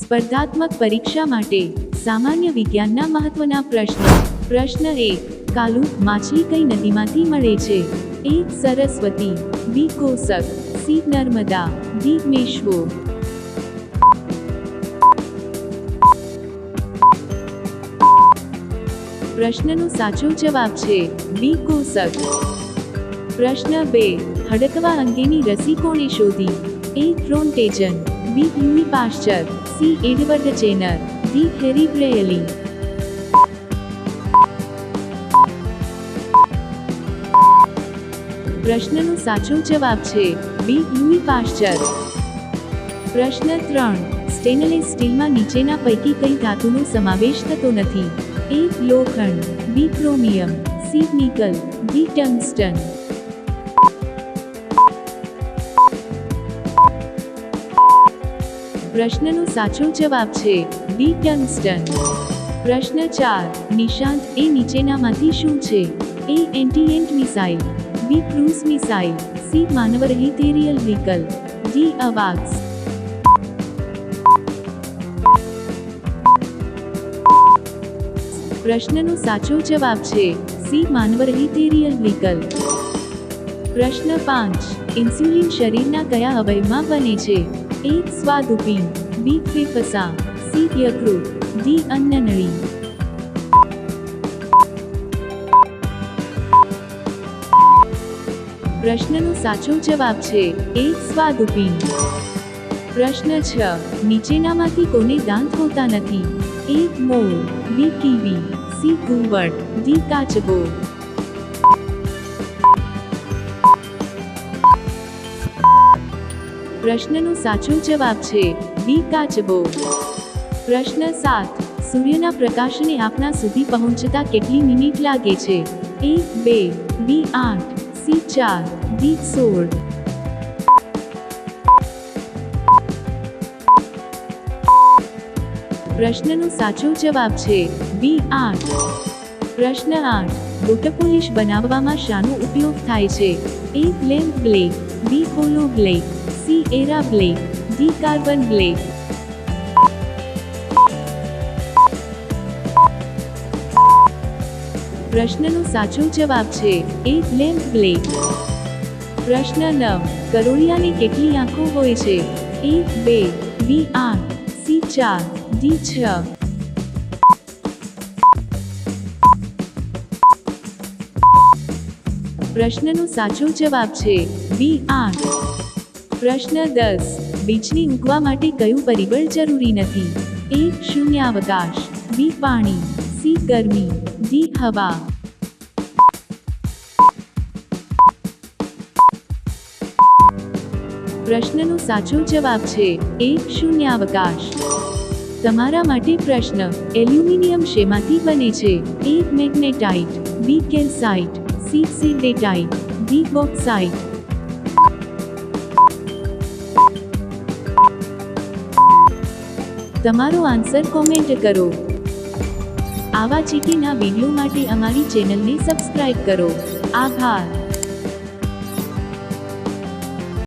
સ્પર્ધાત્મક પરીક્ષા માટે સામાન્ય વિજ્ઞાનના મહત્વના પ્રશ્નો. પ્રશ્ન એક, કાલુ માછલી કઈ નદીમાંથી મળે છે? A, Saraswati, B, Kosak, C, Narmada, D Meshwo પ્રશ્નનો સાચો જવાબ છે, બી, કોસક. પ્રશ્ન બે, હડકવા અંગેની રસી કોણે શોધી? એ, ફ્રોન્ટેજન. બી યુની Pasteur C Edward Jenner D Harry બ્રેયલી પ્રશ્નનો સાચો જવાબ છે બી યુની પાશ્ચર પ્રશ્ન ત્રણ સ્ટેનલેસ સ્ટીલમાં નીચેના પૈકી કઈ ધાતુનો સમાવેશ થતો નથી એ લોખંડ B chromium C nickel D tungsten પ્રશ્નનો સાચો જવાબ છે, બી ટંગસ્ટન. પ્રશ્ન ચાર, નિશાંત, એ નીચેનામાંથી શું છે? A એન્ટીએન્ટ missile. B, cruise missile. C માનવરહિત aerial vehicle D, અવાક્સ. પ્રશ્નનો સાચો જવાબ છે, સી માનવરહિત એરિયલ વ્હીકલ પ્રશ્ન પાંચ, ઇન્સ્યુલિન શરીરના કયા અવયવમાં બને છે? એ સ્વાદુપિંડ બી ફેફસા સી યકૃત ડી અન્નનળી પ્રશ્નનો સાચો જવાબ છે એ સ્વાદુપિંડ પ્રશ્ન છ નીચેનામાંથી કોને દાંત હોતા નથી એ મોર બી કીવી સી ઘૂંવટ ડી કાચબો પ્રશ્નનો સાચો જવાબ છે, બી કાચબો. પ્રશ્ન સાત, સૂર્યના પ્રકાશને આપણા સુધી પહોંચતા કેટલી મિનિટ લાગે છે? એ, બે, બી, આઠ, સી, ચાર, ડી, સોળ. પ્રશ્નનો સાચો જવાબ છે, બી, આઠ. પ્રશ્ન આઠ, બુટપોલિશ બનાવવામાં શાનો ઉપયોગ થાય છે? A lamp black, B hollow black black D carbon black પ્રશ્નનો સાચો જવાબ છે એ લેમ્પ બ્લેક પ્રશ્ન નવ કરોળિયાની કેટલી આંખો હોય છે? એ બે બી આઠ, સી ચાર, ડી છ. પ્રશ્નનો સાચો જવાબ છે બી આઠ પ્રશ્ન દસ. બીજને ઉગવા માટે કયું પરિબળ જરૂરી નથી? એ, શૂન્યાવકાશ. બી, પાણી. સી, ગરમી. ડી, હવા. પ્રશ્નનો સાચો જવાબ છે એ, શૂન્યાવકાશ. તમારા માટે પ્રશ્ન, એલ્યુમિનિયમ શેમાંથી બને છે? A, magnetite. B, calcite. C સિલ્ડેટાઇટ D, bauxite. તમારો આન્સર કોમેન્ટ કરો. આવા ચીટીના વીડિયો માટે અમારી ચેનલને સબસ્ક્રાઇબ કરો. આભાર.